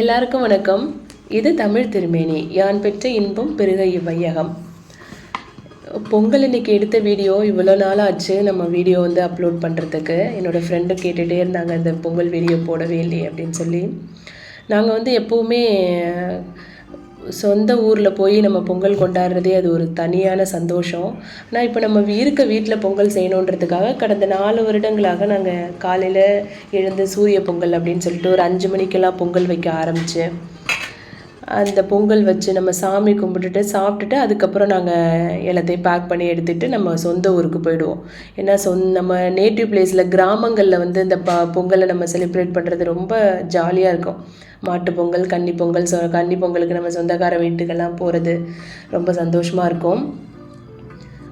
எல்லாருக்கும் வணக்கம். இது தமிழ் திருமேனி. யான் பெற்ற இன்பம் பெருக இவ்வையகம். பொங்கல் இன்னைக்கு எடுத்த வீடியோ இவ்வளோ நாள் ஆச்சு நம்ம வீடியோ வந்து அப்லோட் பண்ணுறதுக்கு என்னோடய ஃப்ரெண்டு கேட்டுகிட்டே இருந்தாங்க இந்த பொங்கல் வீடியோ போடவே இல்லையே அப்படின்னு சொல்லி. நாங்கள் வந்து எப்போவுமே சொந்த ஊரில் போய் நம்ம பொங்கல் கொண்டாடுறதே அது ஒரு தனியான சந்தோஷம். ஆனால் இப்போ நம்ம இருக்க வீட்டில் பொங்கல் செய்யணுன்றதுக்காக கடந்த நாலு வருடங்களாக நாங்கள் காலையில் எழுந்து சூரிய பொங்கல் அப்படின்னு சொல்லிட்டு ஒரு அஞ்சு மணிக்கெல்லாம் பொங்கல் வைக்க ஆரம்பித்து அந்த பொங்கல் வச்சு நம்ம சாமி கும்பிட்டுட்டு சாப்பிட்டுட்டு அதுக்கப்புறம் நாங்கள் எல்லாத்தையும் பேக் பண்ணி எடுத்துகிட்டு நம்ம சொந்த ஊருக்கு போயிடுவோம். ஏன்னா சொந் நம்ம நேட்டிவ் பிளேஸில் கிராமங்களில் வந்து இந்த ப பொங்கலை நம்ம செலிப்ரேட் பண்ணுறது ரொம்ப ஜாலியாக இருக்கும். மாட்டு பொங்கல் கன்னி பொங்கல் சொ கன்னி பொங்கலுக்கு நம்ம சொந்தக்கார வீட்டுக்கெல்லாம் போகிறது ரொம்ப சந்தோஷமாக இருக்கும்.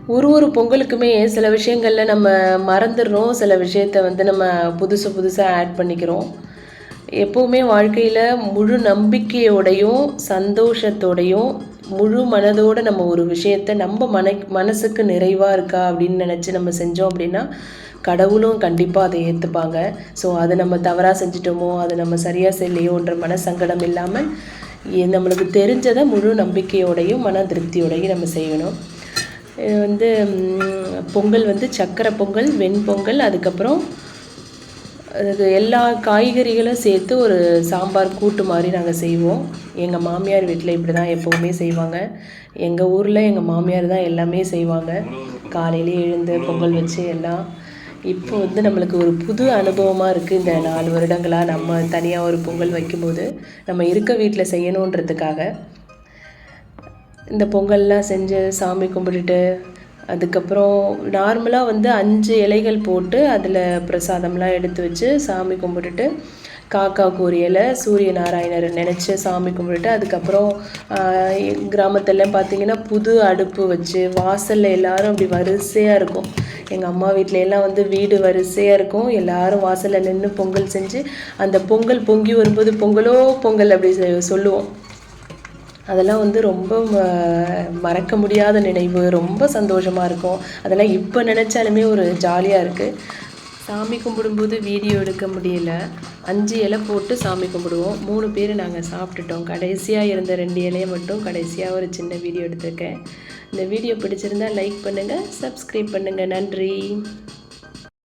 ஒரு ஒரு பொங்கலுக்குமே சில விஷயங்களில் நம்ம மறந்துடுறோம். சில விஷயத்த வந்து நம்ம புதுசு புதுசாக ஆட் பண்ணிக்கிறோம். எப்போவுமே வாழ்க்கையில் முழு நம்பிக்கையோடையும் சந்தோஷத்தோடையும் முழு மனதோடு நம்ம ஒரு விஷயத்த நம்ம மன மனசுக்கு நிறைவாக இருக்கா அப்படின்னு நினச்சி நம்ம செஞ்சோம் அப்படின்னா கடவுளும் கண்டிப்பாக அதை ஏற்றுப்பாங்க ஸோ அதை நம்ம தவறாக செஞ்சிட்டோமோ அதை நம்ம சரியாக செய்யலையோன்ற மன சங்கடம் இல்லாமல் நம்மளுக்கு தெரிஞ்சதை முழு நம்பிக்கையோடையும் மன திருப்தியோடையும் நம்ம செய்யணும். வந்து பொங்கல் வந்து சக்கரை பொங்கல் வெண்பொங்கல் அதுக்கப்புறம் அது எல்லா காய்கறிகளும் சேர்த்து ஒரு சாம்பார் கூட்டு மாதிரி நாங்கள் செய்வோம். எங்கள் மாமியார் வீட்டில் இப்படி தான் எப்போவுமே செய்வாங்க. எங்கள் ஊரில் எங்கள் மாமியார் தான் எல்லாமே செய்வாங்க. காலையிலே எழுந்து பொங்கல் வச்சு எல்லாம். இப்போ வந்து நம்மளுக்கு ஒரு புது அனுபவமாக இருக்குது இந்த நாலு வருடங்களாக நம்ம தனியாக ஒரு பொங்கல் வைக்கும்போது. நம்ம இருக்க வீட்டில் செய்யணுன்றதுக்காக. இந்த பொங்கல்லாம் செஞ்சு சாமி கும்பிட்டுட்டு அதுக்கப்புறம் நார்மலாக வந்து அஞ்சு இலைகள் போட்டு அதில் பிரசாதம்லாம் எடுத்து வச்சு சாமி கும்பிட்டுட்டு காக்காவுக்கு ஒரு இலை சூரிய நாராயணர் நினச்சி சாமி கும்பிட்டுட்டு அதுக்கப்புறம் ஆஹ், கிராமத்துலலாம் பார்த்தீங்கன்னா புது அடுப்பு வச்சு வாசலில் எல்லாரும் அப்படி வரிசையாக இருக்கும். எங்கள் அம்மா வீட்ல எல்லாம் வந்து வீடு வரிசையாக இருக்கும். எல்லாரும் வாசலில் நின்று பொங்கல் செஞ்சு அந்த பொங்கல் பொங்கி வரும்போது பொங்கலோ பொங்கல் அப்படி சொல்லுவோம். அதெல்லாம் வந்து ரொம்ப மறக்க முடியாத நினைவு. ரொம்ப சந்தோஷமாக இருக்கும். அதெல்லாம் இப்போ நினச்சாலுமே ஒரு ஜாலியாக இருக்குது சாமி கும்பிடும்போது வீடியோ எடுக்க முடியல. அஞ்சு இலை போட்டு சாமி கும்பிடுவோம். மூணு பேர் நாங்கள் சாப்பிட்டுட்டோம். கடைசியாக இருந்த ரெண்டு இலையை மட்டும் கடைசியாக ஒரு சின்ன வீடியோ எடுத்திருக்கேன். இந்த வீடியோ பிடிச்சிருந்தா லைக் பண்ணுங்கள் சப்ஸ்கிரைப் பண்ணுங்கள் நன்றி.